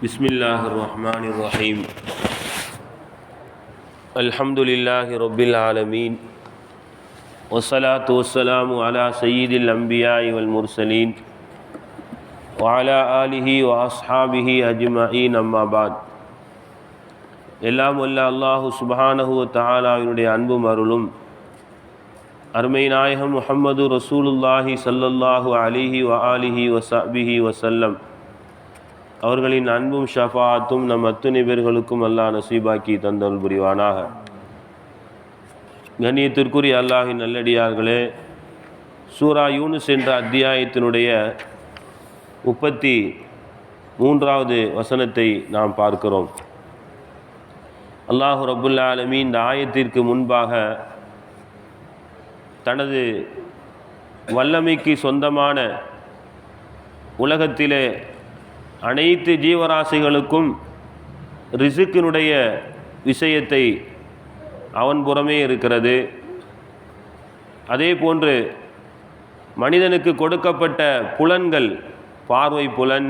بسم الله الرحمن الرحيم الحمد لله رب العالمين والصلاة والسلام على سيد الأنبياء والمرسلين وعلى آله وأصحابه أجمعين أما بعد எல்லாம் வல்ல அல்லாஹு சுபஹானஹு தஆலாவினுடைய அன்பும் அருளும் அருமை நாயகம் முஹம்மது ரசூலுல்லாஹி ஸல்லல்லாஹு அலிஹி வ ஆலிஹி வசபிஹி வசல்லம் அவர்களின் அன்பும் ஷஃபாத்தும் நம் அத்துணை பேர்களுக்கும் அல்லாஹ் நசீபாக்கி தந்தல் புரிவானாக. கண்ணியத்திற்குரிய அல்லாஹின் நல்லடியார்களே சூரா யூனுஸ் என்ற அத்தியாயத்தினுடைய முப்பத்தி மூன்றாவது வசனத்தை நாம் பார்க்கிறோம். அல்லாஹு ரபுல்லா ஆலமீ இந்த ஆயத்திற்கு முன்பாக தனது வல்லமைக்கு சொந்தமான உலகத்திலே அனைத்து ஜீவராசிகளுக்கும் ரிசுக்கினுடைய விஷயத்தை அவன் புறமே இருக்கிறது. அதே போன்று மனிதனுக்கு கொடுக்கப்பட்ட புலன்கள் பார்வை புலன்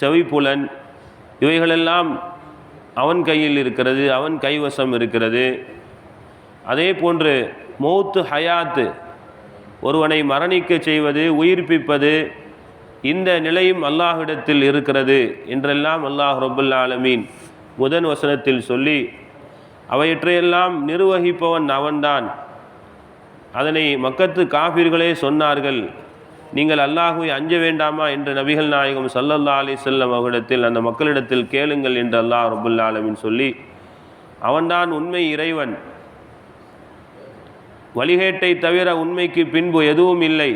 செவிப்புலன் இவைகளெல்லாம் அவன் கையில் இருக்கிறது அவன் கைவசம் இருக்கிறது. அதே போன்று மௌத்து ஹயாத்து ஒருவனை மரணிக்க செய்வது உயிர்ப்பிப்பது இந்த நிலையும் அல்லாஹ்விடத்தில் இருக்கிறது என்றெல்லாம் அல்லாஹ் ரபுல்லா ஆலமீன் முதன் வசனத்தில் சொல்லி அவையற்றையெல்லாம் நிர்வகிப்பவன் அவன்தான். அதனை மக்கத்து காபிர்களே சொன்னார்கள் நீங்கள் அல்லாஹுவை அஞ்ச வேண்டாமா என்று நபிகள் நாயகம் சல்லல்லா அலி செல்லம் அவரிடத்தில் அந்த மக்களிடத்தில் கேளுங்கள் என்று அல்லாஹ் ரபுல்லா ஆலமின் சொல்லி அவன்தான் உண்மை இறைவன். வழிகேட்டை தவிர உண்மைக்கு பின்பு எதுவும் இல்லை.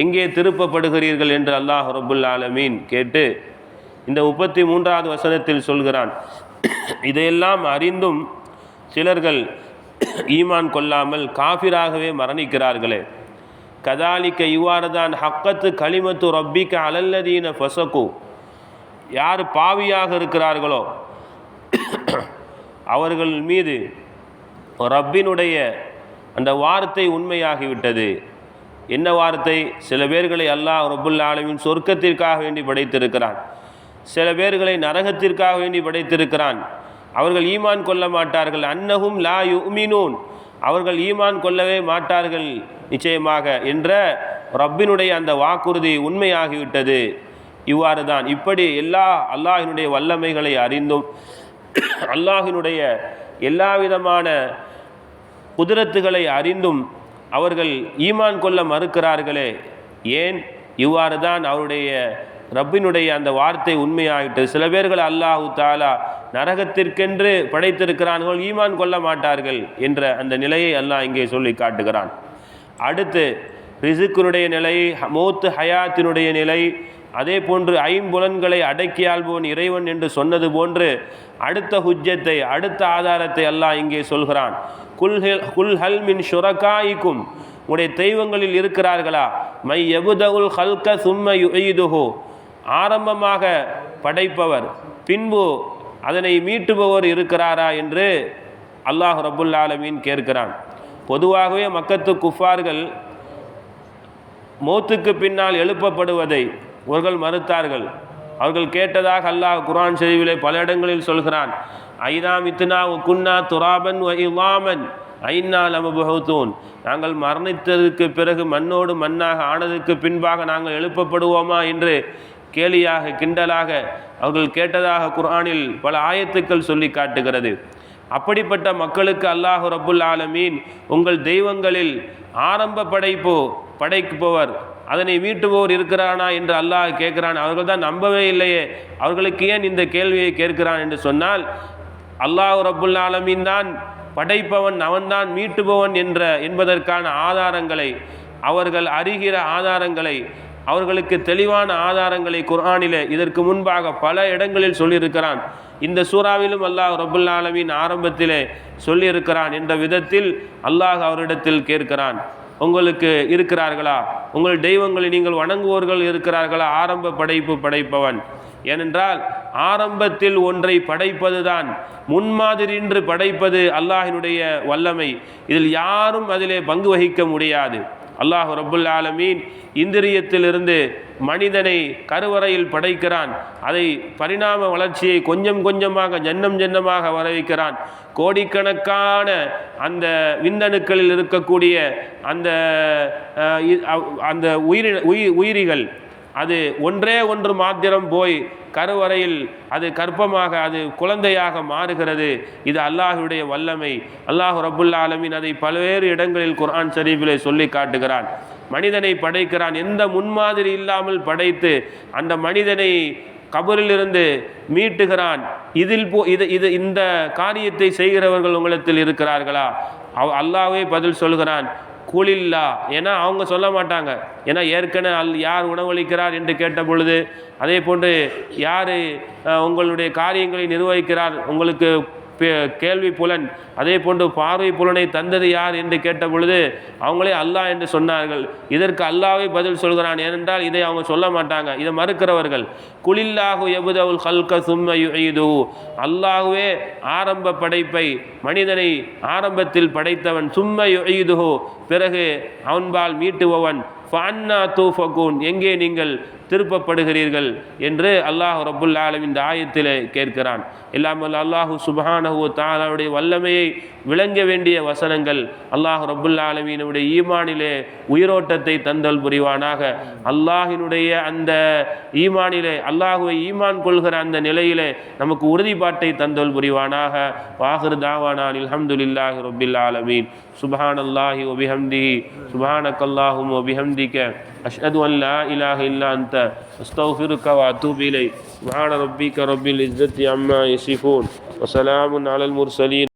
எங்கே திருப்பப்படுகிறீர்கள் என்று அல்லாஹ் ரபுல் ஆலமீன் கேட்டு இந்த முப்பத்தி மூன்றாவது வசனத்தில் சொல்கிறான். இதையெல்லாம் அறிந்தும் சிலர்கள் ஈமான் கொள்ளாமல் காஃபிராகவே மரணிக்கிறார்களே. கதாலிக்க இவ்வாறு தான் ஹக்கத்து களிமத்து ரப்பிக்க அலல்லதீன ஃபசக்கு யார் பாவியாக இருக்கிறார்களோ அவர்கள் மீது ரப்பினுடைய அந்த வார்த்தை உண்மையாகிவிட்டது. என்ன வார்த்தை? சில பேர்களை அல்லாஹ் ரபுல் ஆலமின் சொர்க்கத்திற்காக வேண்டி படைத்திருக்கிறான். சில பேர்களை நரகத்திற்காக வேண்டி படைத்திருக்கிறான். அவர்கள் ஈமான் கொள்ள மாட்டார்கள். அன்னகும் லா யுமினூன். அவர்கள் ஈமான் கொள்ளவே மாட்டார்கள் நிச்சயமாக என்ற ரப்பினுடைய அந்த வாக்குறுதி உண்மையாகிவிட்டது. இவ்வாறு தான் இப்படி எல்லா அல்லாஹினுடைய வல்லமைகளை அறிந்தும் அல்லாஹினுடைய எல்லா விதமான குதிரத்துகளை அறிந்தும் அவர்கள் ஈமான் கொள்ள மறுக்கிறார்களே ஏன்? இவ்வாறு தான் அவருடைய ரப்பினுடைய அந்த வார்த்தை உண்மையாகிட்டு சில பேர்கள் அல்லாஹு தாலா நரகத்திற்கென்று படைத்திருக்கிறார்கள் ஈமான் கொள்ள மாட்டார்கள் என்ற அந்த நிலையை அல்லாஹ் இங்கே சொல்லி காட்டுகிறான். அடுத்து ரிசுக்கினுடைய நிலை மௌத்து ஹயாத்தினுடைய நிலை அதே போன்று ஐம்புலன்களை அடக்கி ஆள்பவன் இறைவன் என்று சொன்னது போன்று அடுத்த ஹுஜ்ஜத்தை அடுத்த ஆதாரத்தை அல்லாஹ் இங்கே சொல்கிறான். குல்ஹில் குல் ஹல் மின் ஷுரகாய்க்கும். உடைய தெய்வங்களில் இருக்கிறார்களா? மை எபுதகுல் ஹல்க சும்ம யுயுதுஹோ ஆரம்பமாக படைப்பவர் பின்பு அதனை மீட்டுபவர் இருக்கிறாரா என்று அல்லாஹ் ரபுல் ஆலமீன் கேட்கிறான். பொதுவாகவே மக்கத்து குஃபார்கள் மௌத்துக்கு பின்னால் எழுப்பப்படுவதை இவர்கள் மறுத்தார்கள். அவர்கள் கேட்டதாக அல்லாஹ் குரான் ஷெரீவிலே பல இடங்களில் சொல்கிறான். ஐனா மித்னா குன்னா துராபன் இலாமன் ஐநா லமபுஹூத்தூன் நாங்கள் மரணித்ததுக்கு பிறகு மண்ணோடு மண்ணாக ஆனதுக்கு பின்பாக நாங்கள் எழுப்பப்படுவோமா? என்று கேலியாக கிண்டலாக அவர்கள் கேட்டதாக குரானில் பல ஆயத்துக்கள் சொல்லி காட்டுகிறது. அப்படிப்பட்ட மக்களுக்கு அல்லாஹு ரபுல் ஆலமீன் உங்கள் தெய்வங்களில் ஆரம்ப படைப்போ படைப்பவர் அதனை வீட்டுபோர் இருக்கிறானா என்று அல்லாஹ் கேட்கிறான். அவர்கள் தான் நம்பவே இல்லையே. அவர்களுக்கு ஏன் இந்த கேள்வியை கேட்கிறான் என்று சொன்னால் அல்லாஹ் ரபுல் ஆலமீன் தான் படைப்பவன் அவன்தான் மீட்டுபவன் என்ற என்பதற்கான ஆதாரங்களை அவர்கள் அறிகிற ஆதாரங்களை அவர்களுக்கு தெளிவான ஆதாரங்களை குர்ஆனிலே இதற்கு முன்பாக பல இடங்களில் சொல்லியிருக்கிறான். இந்த சூறாவிலும் அல்லாஹ் ரபுல் ஆலமின் ஆரம்பத்திலே சொல்லியிருக்கிறான் என்ற விதத்தில் அல்லாஹ் அவரிடத்தில் கேட்கிறான். உங்களுக்கு இருக்கிறார்களா? உங்கள் தெய்வங்களை நீங்கள் வணங்குவோர்கள் இருக்கிறார்களா? ஆரம்ப படைப்பு படைப்பவன். ஏனென்றால் ஆரம்பத்தில் ஒன்றை படைப்பதுதான் முன்மாதிரின்று படைப்பது அல்லாஹினுடைய வல்லமை. இதில் யாரும் அதிலே பங்கு வகிக்க முடியாது. அல்லாஹ் ரபுல் ஆலமீன் இந்திரியத்திலிருந்து மனிதனை கருவறையில் படைக்கிறான். அதை பரிணாம வளர்ச்சியை கொஞ்சம் கொஞ்சமாக ஜன்னம் ஜன்னமாக வர வைக்கிறான் கோடிக்கணக்கான அந்த விந்தணுக்களில் இருக்கக்கூடிய அந்த அந்த உயிரி உயிர் உயிரிகள் அது ஒன்றே ஒன்று மாத்திரம் போய் கருவறையில் அது கற்பமாக அது குழந்தையாக மாறுகிறது. இது அல்லாஹுடைய வல்லமை. அல்லாஹ் ரபுல்லா அலமின் அதை பல்வேறு இடங்களில் குர்ஆன் ஷரீஃபிலே சொல்லி காட்டுகிறான். மனிதனை படைக்கிறான். எந்த முன்மாதிரி இல்லாமல் படைத்து அந்த மனிதனை கபரிலிருந்து மீட்டுகிறான். இதில் போ இது இது இந்த காரியத்தை செய்கிறவர்கள் உங்களிடத்தில் இருக்கிறார்களா? அவ் அல்லாவே பதில் சொல்கிறான். கூலில்லா ஏன்னா அவங்க சொல்ல மாட்டாங்க. ஏன்னா ஏற்கனவே அல் யார் உணவளிக்கிறார் என்று கேட்ட பொழுது அதே போன்று யார் உங்களுடைய காரியங்களை நிர்வகிக்கிறார் உங்களுக்கு கேள்வி புலன். அதே போன்று பார்வை புலனை தந்தது யார் என்று கேட்ட பொழுது அவங்களே அல்லாஹ் என்று சொன்னார்கள். இதற்கு அல்லாவே பதில் சொல்கிறான். ஏனென்றால் இதை அவங்க சொல்ல மாட்டாங்க. இதை மறுக்கிறவர்கள் குளில்லாகு எபுதவுல் ஹல்க சும்ம அல்லாஹுவே ஆரம்ப படைப்பை மனிதனை ஆரம்பத்தில் படைத்தவன் சும்ம யுஈதுஹு பிறகு அவன்பால் மீட்டுபவன் ஃபன்னா தூஃபகூன் எங்கே நீங்கள் திருப்பப்படுகிறீர்கள் என்று அல்லாஹ் ரபுல் ஆலம் இந்த ஆயத்தில் கேட்கிறான். இல்லாமல் அல்லாஹு சுபஹானஹு தாலாவுடைய வல்லமையை விளங்க வேண்டிய வசனங்கள் அல்லாஹ் ரபுல் ஆலமீனுடைய ஈமானிலே உயிரோட்டத்தை தந்தல் புரிவானாக. அல்லாஹினுடைய அந்த ஈமானிலே அல்லாஹுவை ஈமான் கொள்கிற அந்த நிலையிலே நமக்கு உறுதிப்பாட்டை தந்தல் புரிவானாக. வாஹிர் தாவானான் அல்ஹம்துலில்லாஹி ரபுல் ஆலமீன். சுபஹான் அல்லாஹி ஒபிஹம்தி சுபஹானக் அல்லாஹும் ஒபிஹம்தி وبحمدك أشهد أن لا إله إلا أنت أستغفرك وأتوب إليك. سبحان ربك رب العزة عما يصفون وسلام على المرسلين.